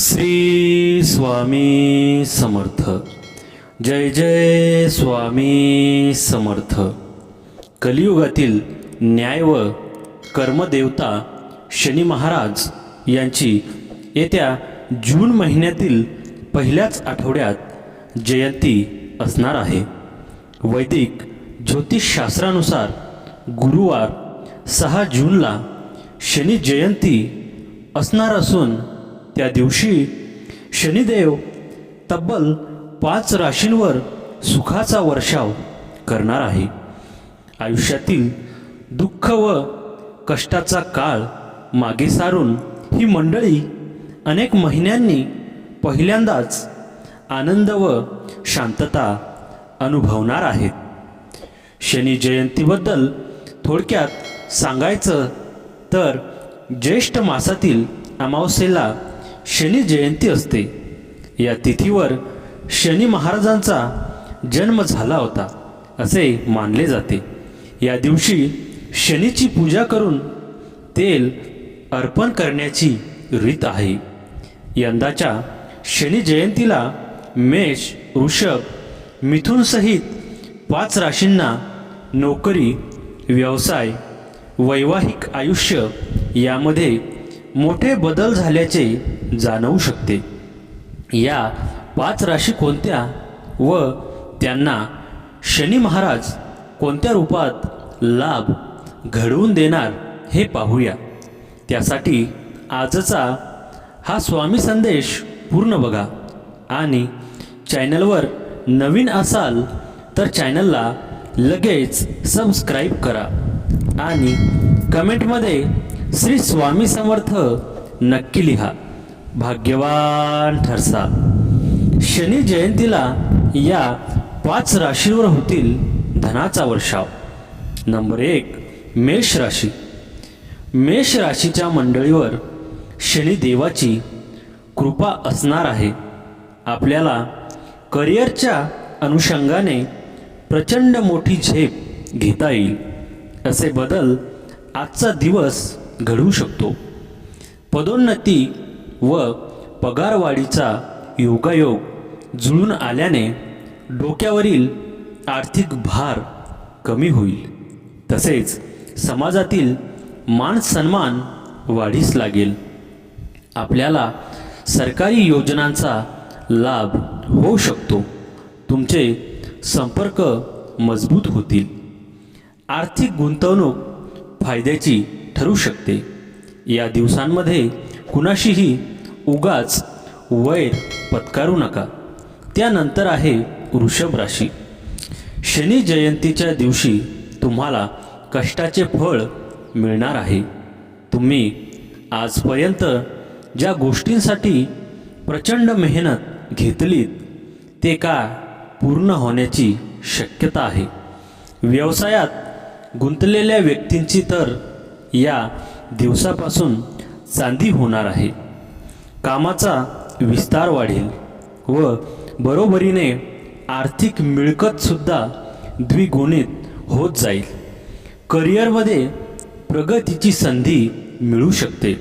श्री स्वामी समर्थ. जय जय स्वामी समर्थ. कलियुगातील न्याय व कर्मदेवता शनी महाराज यांची येत्या जून महिन्यातील पहिल्याच आठवड्यात जयंती असणार आहे. वैदिक ज्योतिषशास्त्रानुसार गुरुवार सहा जूनला शनी जयंती असणार असून त्या दिवशी शनिदेव तब्बल पाच राशींवर सुखाचा वर्षाव करणार आहे. आयुष्यातील दुःख व कष्टाचा काळ मागे सारून ही मंडळी अनेक महिन्यांनी पहिल्यांदाच आनंद व शांतता अनुभवणार आहेत. शनी जयंतीबद्दल थोडक्यात सांगायचं तर ज्येष्ठ मासातील अमावस्येला शनी जयंती असते. या तिथीवर शनी महाराजांचा जन्म झाला होता असे मानले जाते. या दिवशी शनीची पूजा करून तेल अर्पण करण्याची रीत आहे. यंदाच्या शनी जयंतीला मेष वृषभ मिथुनसहित पाच राशींना नोकरी व्यवसाय वैवाहिक आयुष्य यामध्ये मोठे बदल झाल्याचे जाणवू शकते. या पाच राशी कोणत्या व त्यांना शनी महाराज कोणत्या रूपात लाभ घडवून देणार हे पाहूया. त्यासाठी आजचा हा स्वामी संदेश पूर्ण बघा. आणि चॅनलवर नवीन असाल तर चॅनलला लगेच सबस्क्राईब करा. आणि कमेंटमध्ये श्री स्वामी समर्थ नक्की लिहा. भाग्यवान ठरसा. शनी जयंतीला या पाच राशींवर होतील धनाचा वर्षाव. नंबर एक मेष राशी. मेष राशीच्या मंडळीवर शनिदेवाची कृपा असणार आहे. आपल्याला करिअरच्या अनुषंगाने प्रचंड मोठी झेप घेता येईल. असे बदल आजचा दिवस घडवू शकतो. पदोन्नती व पगारवाढीचा योगायोग जुळून आल्याने डोक्यावरील आर्थिक भार कमी होईल. तसेच समाजातील मान सन्मान वाढीस लागेल. आपल्याला सरकारी योजनांचा लाभ होऊ शकतो. तुमचे संपर्क मजबूत होतील. आर्थिक गुंतवणूक फायद्याची ठरू शकते. या दिवसांमध्ये कुणाशीही उगाच वैर पत्कारू नका. त्यानंतर आहे वृषभ राशी. शनी जयंतीच्या दिवशी तुम्हाला कष्टाचे फळ मिळणार आहे. तुम्ही आजपर्यंत ज्या गोष्टींसाठी प्रचंड मेहनत घेतलीत ते का पूर्ण होण्याची शक्यता आहे. व्यवसायात गुंतलेल्या व्यक्तींची तर या दिवसापासून चांदी होणार आहे. कामाचा विस्तार वाढेल व बरोबरीने आर्थिक मिळकतसुद्धा द्विगुणित होत जाईल. करिअरमध्ये प्रगतीची संधी मिळू शकते.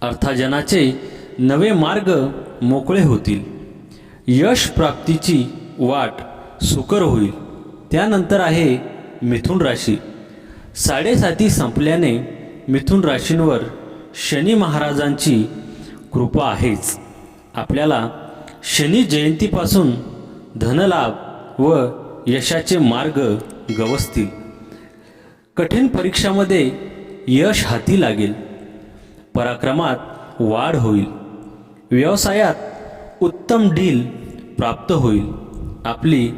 अर्थाजनाचे नवे मार्ग मोकळे होतील. यश प्राप्तीची वाट सुकर होईल. त्यानंतर आहे मिथुन राशी. साडेसाती संपल्याने मिथुन राशींवर शनी महाराजांची कृपा आहेच. आपल्याला शनी जयंतीपासून धनलाभ व यशाचे मार्ग गवसतील. कठीण परीक्षामध्ये यश हाती लागेल. पराक्रमात वाढ होईल. व्यवसायात उत्तम डील प्राप्त होईल. आपली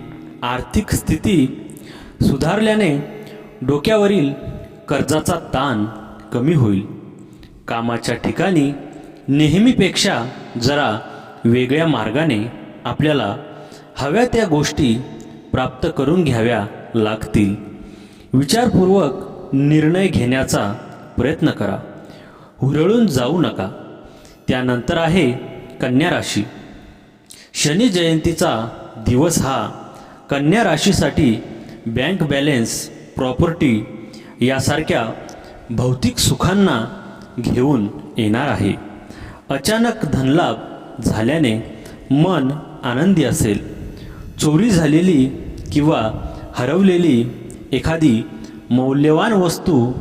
आर्थिक स्थिती सुधारल्याने डोक्यावरील कर्जाचा ताण कमी होईल. कामाच्या ठिकाणी नेहमीपेक्षा जरा वेगळ्या मार्गाने आपल्याला हव्या त्या गोष्टी प्राप्त करून घ्याव्या लागतील. विचारपूर्वक निर्णय घेण्याचा प्रयत्न करा. हुरळून जाऊ नका. त्यानंतर आहे कन्या राशी. शनी जयंतीचा दिवस हा कन्या राशीसाठी बँक बॅलेन्स प्रॉपर्टी यासारख्या भौतिक सुखांना घेऊन येणार आहे. अचानक धनलाभ झाल्याने मन आनंदी असेल. चोरी झालेली किंवा हरवलेली एखादी मौल्यवान वस्तू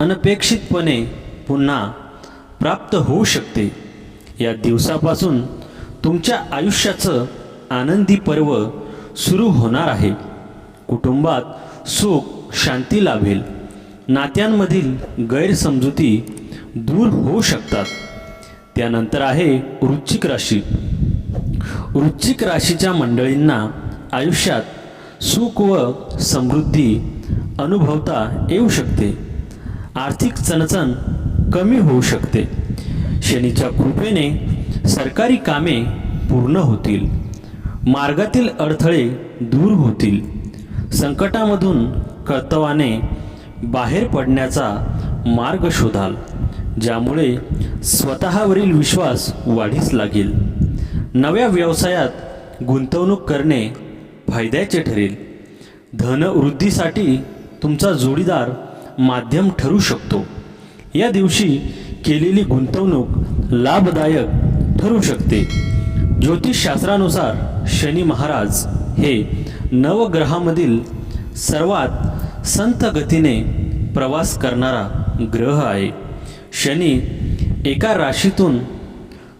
अनपेक्षितपणे पुन्हा प्राप्त होऊ शकते. या दिवसापासून तुमच्या आयुष्याचं आनंदी पर्व सुरू होणार आहे. कुटुंबात सुख शांती लाभेल. नात्यांमधील गैरसमजुती दूर होऊ शकतात. त्यानंतर आहे वृश्चिक राशी. वृश्चिक राशीच्या मंडळींना आयुष्यात सुख व समृद्धी अनुभवता येऊ शकते. आर्थिक चणचण कमी होऊ शकते. शनीच्या कृपेने सरकारी कामे पूर्ण होतील. मार्गातील अडथळे दूर होतील. संकटामधून कर्तवाने बाहेर पडण्याचा मार्ग शोधाल ज्यामुळे स्वतःवरील विश्वास वाढीस लागेल. नव्या व्यवसायात गुंतवणूक करणे फायद्याचे ठरेल. धनवृद्धीसाठी तुमचा जोडीदार माध्यम ठरू शकतो. या दिवशी केलेली गुंतवणूक लाभदायक ठरू शकते. ज्योतिषशास्त्रानुसार शनी महाराज हे नवग्रहामधील सर्वात संत गतीने प्रवास करणारा ग्रह आहे. शनी एका राशीतून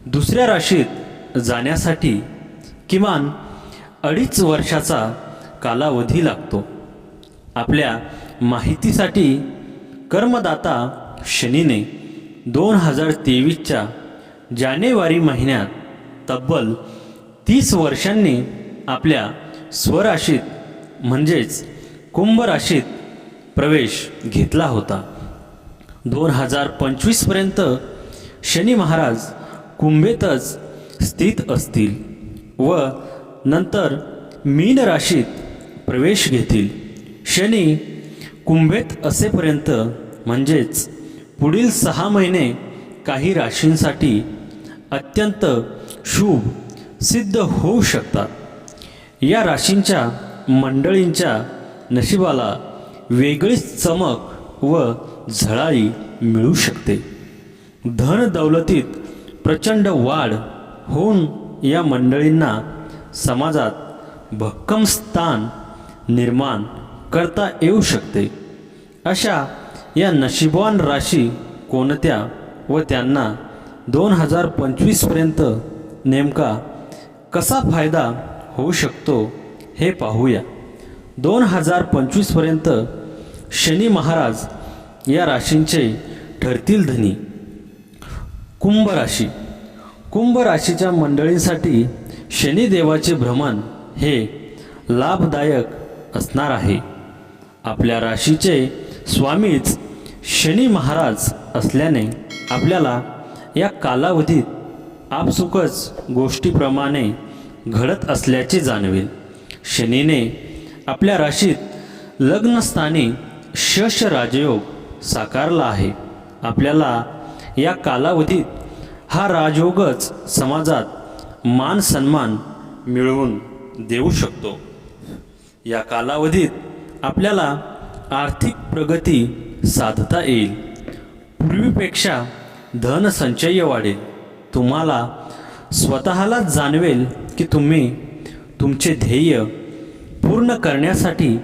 दुसऱ्या राशीत जाण्यासाठी किमान अडीच वर्षाचा कालावधी लागतो. आपल्या माहितीसाठी कर्मदाता शनीने दोन हजार तेवीसच्या जानेवारी महिन्यात तब्बल तीस वर्षांनी आपल्या स्वराशीत म्हणजेच कुंभ राशीत प्रवेश घेतला होता. दोन हजार पंचवीसपर्यंत शनी महाराज कुंभेतच स्थित असतील व नंतर मीन राशीत प्रवेश घेतील. शनी कुंभेत असेपर्यंत म्हणजेच पुढील सहा महिने काही राशींसाठी अत्यंत शुभ सिद्ध होऊ शकतात. या राशींच्या मंडळींच्या नशिबाला वेगळीच चमक व झळाळी मिळू शकते. धन दौलतीत प्रचंड वाढ होऊन या मंडळींना समाजात भक्कम स्थान निर्माण करता येऊ शकते. अशा या नशिबवान राशी कोणत्या व त्यांना दोन हजार पंचवीसपर्यंत नेमका कसा फायदा होऊ शकतो हे पाहूया. दोन हजार पंचवीसपर्यंत शनी महाराज या राशींचे ठरतील धनी. कुंभ राशी. कुंभ राशीच्या मंडळींसाठी शनिदेवाचे भ्रमण हे लाभदायक असणार आहे. आपल्या राशीचे स्वामीच शनी महाराज असल्याने आपल्याला या कालावधीत आपसुकच गोष्टीप्रमाणे घडत असल्याचे जाणवेल. शनीने आपल्या राशीत लग्नस्थानी शश राजयोग साकारला आहे. आपल्याला या कालावधीत हा राजयोगच समाजात मान सन्मान मिळवून देऊ शकतो. या कालावधीत आपल्याला आर्थिक प्रगती साधता येईल. पूर्वीपेक्षा धनसंचय वाढेल. तुम्हाला स्वतःला जाणवेल की तुम्ही तुमचे ध्येय पूर्ण करण्यासाठी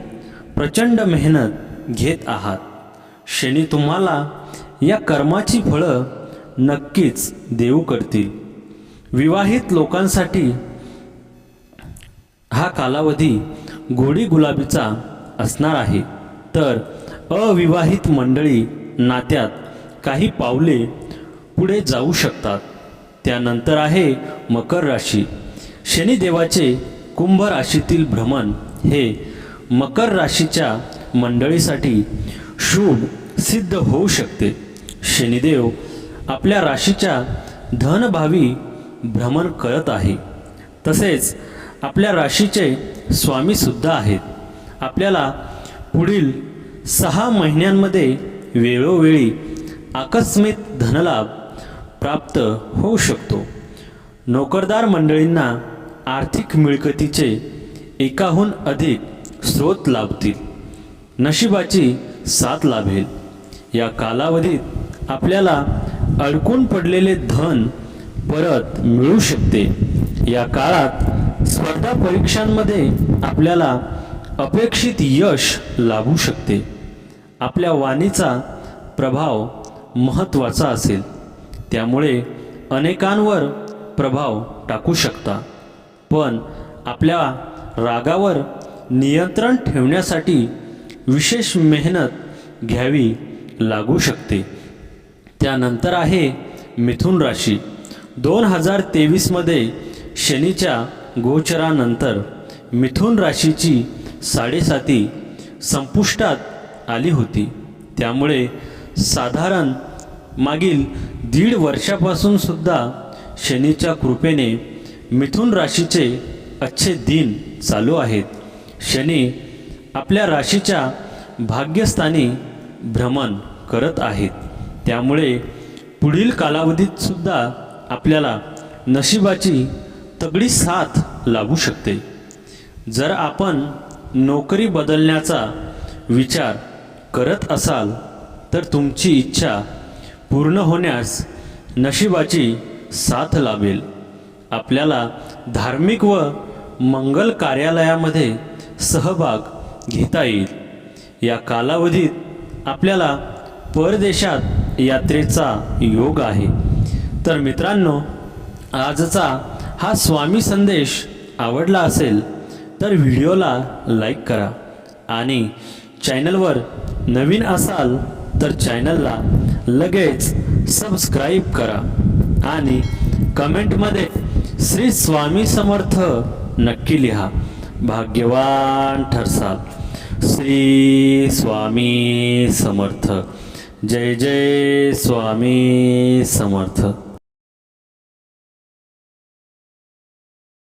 प्रचंड मेहनत घेत आहात. शनी तुम्हाला या कर्माची फळं नक्कीच देऊ करतील. विवाहित लोकांसाठी हा कालावधी गोडी गुलाबीचा असणार आहे. तर अविवाहित मंडळी नात्यात काही पावले पुढे जाऊ शकतात. त्यानंतर आहे मकर राशी. शनिदेवाचे कुंभ राशीतील भ्रमण हे मकर राशीच्या मंडळीसाठी शुभ सिद्ध होऊ शकते. शनिदेव आपल्या राशीच्या धनभावी भ्रमण करत आहे. तसेच आपल्या राशीचे स्वामीसुद्धा आहेत. आपल्याला पुढील सहा महिन्यांमध्ये वेळोवेळी आकस्मिक धनलाभ प्राप्त होऊ शकतो. नोकरदार मंडळींना आर्थिक मिळकतीचे एकाहून अधिक स्रोत लाभतील. नशिबाची साथ लाभेल. या कालावधीत आपल्याला अडकून पडलेले धन परत मिळू शकते. या काळात स्पर्धा परीक्षांमध्ये आपल्याला अपेक्षित यश लाभू शकते. आपल्या वाणीचा प्रभाव महत्त्वाचा असेल. त्यामुळे अनेकांवर प्रभाव टाकू शकता. पण आपल्या रागावर नियंत्रण ठेवण्यासाठी विशेष मेहनत घ्यावी लागू शकते. त्यानंतर आहे मिथुन राशी. दोन हजार तेवीसमध्ये शनीच्या गोचरानंतर मिथुन राशीची साडेसाती संपुष्टात आली होती. त्यामुळे साधारण मागील दीड वर्षापासून सुद्धा शनीच्या कृपेने मिथुन राशीचे अच्छे दिन चालू आहेत. शनी आपल्या राशीच्या भाग्यस्थानी भ्रमण करत आहेत. त्यामुळे पुढील कालावधीत सुद्धा आपल्याला नशिबाची तगडी साथ लागू शकते. जर आपण नोकरी बदलण्याचा विचार करत असाल तर तुमची इच्छा पूर्ण होण्यास नशिबाची साथ लाभेल. आपल्याला धार्मिक व मंगल कार्यालयामध्ये सहभाग घेता येईल. या कालावधीत आपल्याला परदेशात यात्रेचा योग आहे. तर मित्रांनो आजचा हा स्वामी संदेश आवडला असेल तर व्हिडिओला लाईक करा आणि चॅनलवर नवीन असाल तर चॅनलला लगेच सबस्क्राईब करा आणि कमेंटमध्ये श्री स्वामी समर्थ नक्की लिहा. भाग्यवान ठरसाल. श्री स्वामी समर्थ. जय जय स्वामी समर्थ.